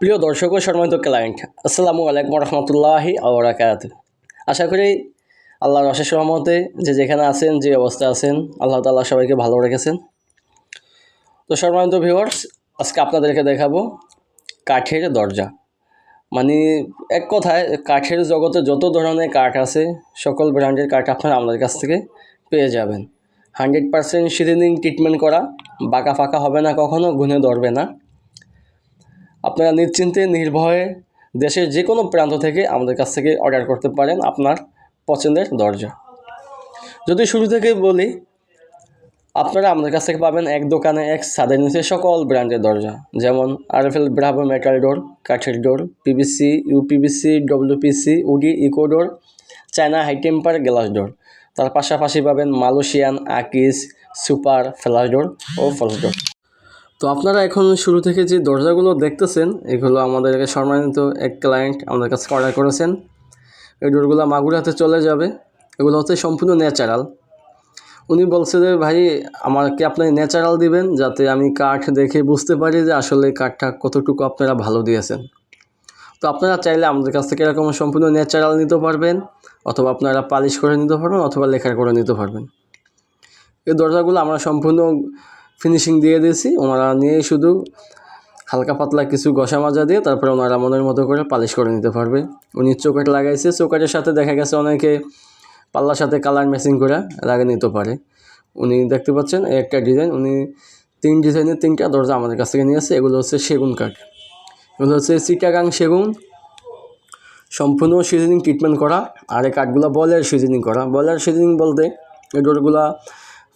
প্রিয় দর্শক ও সম্মানিত ক্লায়েন্ট আসসালামু আলাইকুম রহমতুল্লাহি আবরাকাত আশা করি আল্লাহর অশেষ রহমতে যে যেখানে আছেন, যে অবস্থায় আছেন, আল্লাহ তাআলা সবাইকে ভালো রেখেছেন। তো সম্মানিত ভিউয়ার্স আজকে আপনাদেরকে দেখাবো কাঠের দরজা। মানে এক কথায়, কাঠের জগতে যত ধরনের কাঠ আছে, সকল ব্র্যান্ডের কাঠ আপনারা আমাদের কাছ থেকে পেয়ে যাবেন। হান্ড্রেড পারসেন্ট সিজনিং ট্রিটমেন্ট করা, বাঁকা ফাঁকা হবে না, কখনো গুনে ধরবে না। আপনারা নিশ্চিন্তে, নির্ভয়ে দেশের যে কোনো প্রান্ত থেকে আমাদের কাছ থেকে অর্ডার করতে পারেন আপনার পছন্দের দরজা। যদি শুরু থেকে বলি, আপনারা আমাদের কাছ থেকে পাবেন এক দোকানে এক ছাদের নিচে সকল ব্র্যান্ডের দরজা। যেমন আরএফএল, ব্রাভো মেটাল ডোর কাঠের door, PVC, UPVC, WPC, woody eco door China high temper glass door. তার পাশাপাশি পাবেন মালয়েশিয়ান, আকিস, সুপার, ফ্লাশ ডোর ও ফলস ডোর। তো আপনারা এখন শুরু থেকে যে দরজাগুলো দেখতেছেন, এগুলো আমাদের সম্মানিত এক ক্লায়েন্ট আমাদের কাছে অর্ডার করেছেন। এই ডোরগুলো মাগুরাতে চলে যাবে। এগুলো হচ্ছে সম্পূর্ণ ন্যাচারাল উনি বলছে যে, ভাই, আমাকে আপনি ন্যাচারাল দিবেন যাতে আমি কাঠ দেখে বুঝতে পারি যে আসলে কাঠটা কতটুকু আপনারা ভালো দিয়েছেন। তো আপনারা চাইলে আমাদের কাছ থেকে এরকম সম্পূর্ণ ন্যাচারাল নিতে পারবেন, অথবা আপনারা পালিশ করে নিতে পারবেন, অথবা লেখার করে নিতে পারবেন। এই দরজাগুলো আমরা সম্পূর্ণ ফিনিশিং দিয়ে দিয়েছি। ওনারা নিয়ে শুধু হালকা পাতলা কিছু ঘষা মাজা দিয়ে তারপরে ওনারা মনের মতো করে পালিশ করে নিতে পারবে। উনি চোকাট লাগাইছে, চোকাটের সাথে দেখা গেছে অনেকে পাল্লার সাথে কালার ম্যাচিং করে লাগিয়ে নিতে পারে। উনি দেখতে পাচ্ছেন একটা ডিজাইন উনি তিন ডিজাইনের তিনটা দরজা আমাদের কাছ থেকে নিয়েছে এগুলো হচ্ছে সেগুন কাঠ। এগুলো হচ্ছে চিটাগাং সেগুন, সম্পূর্ণ সিজনিং ট্রিটমেন্ট করা। আর এই কাঠগুলো বয়লার সিজনিং করা। বয়লার সিজনিং বলতে এই ডোরগুলা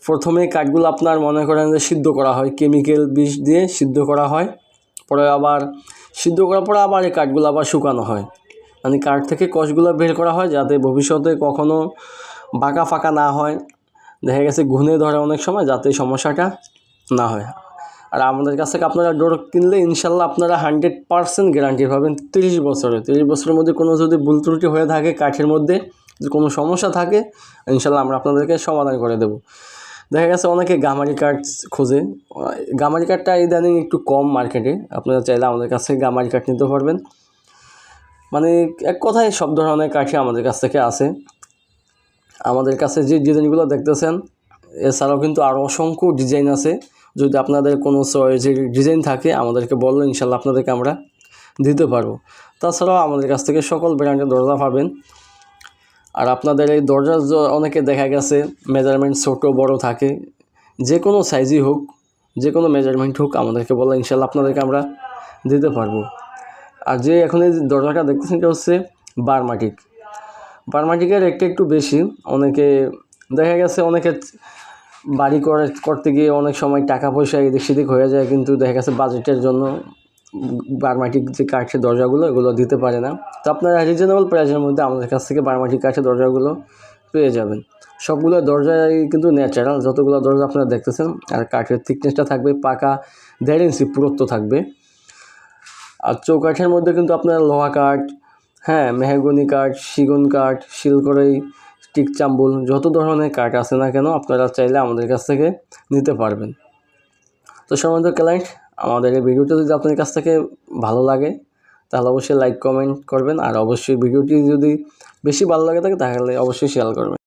প্রথমে কাঠগুলো আপনার মনে করেন যে সিদ্ধ করা হয় কেমিক্যাল বিষ দিয়ে সিদ্ধ করা হয়, পরে আবার সিদ্ধ করার পরে আবার এই কাঠগুলো আবার শুকানো হয়। মানে কাঠ থেকে কষগুলো বের করা হয় যাতে ভবিষ্যতে কখনো বাঁকা ফাঁকা না হয়। দেখা গেছে ঘুনে ধরে অনেক সময় যাতে সমস্যাটা না হয়। আর আমাদের কাছ থেকে আপনারা ডোর কিনলে ইনশাল্লাহ আপনারা হান্ড্রেড পারসেন্ট গ্যারান্টি পাবেন তিরিশ বছরে। তিরিশ বছরের মধ্যে কোনো যদি ভুল ত্রুটি হয়ে থাকে কাঠের মধ্যে, যদি কোনো সমস্যা থাকে, ইনশাল্লাহ আমরা আপনাদেরকে সমাধান করে দেবো। দেখা গেছে অনেকে গামারি কাঠ খোঁজে। গামারি কাঠটা ইদানিং একটু কম মার্কেটে। আপনারা চাইলে আমাদের কাছে গামারি কাঠ নিতে পারবেন। মানে এক কথায় সব ধরনের কাঠই আমাদের কাছ থেকে আছে আমাদের কাছে যে ডিজাইনগুলো দেখতেছেন, এছাড়াও কিন্তু আরও অসংখ্য ডিজাইন আছে। যদি আপনাদের কোনো চয়েসের ডিজাইন থাকে, আমাদেরকে বললে ইনশাল্লাহ আপনাদেরকে আমরা দিতে পারব। তাছাড়াও আমাদের কাছ থেকে সকল ব্র্যান্ডের দরজা পাবেন। আর আপনাদের এই দরজার জ- অনেকে দেখা গেছে মেজারমেন্ট ছোটো, বড় থাকে। যে কোনো সাইজই হোক, যে কোনো মেজারমেন্ট হোক, আমাদেরকে বললে ইনশাল্লাহ আপনাদেরকে আমরা দিতে পারব। আর যে এখন এই দরজাটা দেখতেছেন, এটা হচ্ছে বারমাটিক। বারমাটিকের রেটটা একটু বেশি। অনেকে, দেখা গেছে অনেকে বাড়ি করে, করতে গিয়ে অনেক সময় টাকা পয়সা এদিক সেদিক হয়ে যায়, কিন্তু দেখা গেছে বাজেটের জন্য বারমাটিক যে কাঠের দরজাগুলো, এগুলো দিতে পারে না। তো আপনারা রিজনেবল প্রাইসের মধ্যে আমাদের কাছ থেকে বারমাটিক কাঠের দরজাগুলো পেয়ে যাবেন। সবগুলো দরজাই কিন্তু ন্যাচারাল যতগুলো দরজা আপনারা দেখতেছেন, আর কাঠের থিকনেসটা থাকবে পাকা, দেড় ইঞ্চি পুরুত্ব থাকবে। আর চৌকাঠের মধ্যে কিন্তু আপনার লোহা কাঠ হ্যাঁ মেহগনি কাঠ সেগুন কাঠ, শিলকড়াই স্টিক চাম্বুল, যত ধরনের কাঠ আছে না কেন, আপনারা চাইলে আমাদের কাছ থেকে নিতে পারবেন। তো সম্বন্ধ ক্লায়েন্ট আমাদের এই ভিডিওটা যদি আপনার কাছ থেকে ভালো লাগে, তাহলে অবশ্যই লাইক কমেন্ট করবেন। আর অবশ্যই ভিডিওটি যদি বেশি ভালো লাগে থাকে, তাহলে অবশ্যই শেয়ার করবেন।